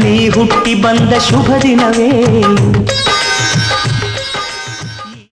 ನೀ ಹುಟ್ಟಿ ಬಂದ ಶುಭ ದಿನವೇ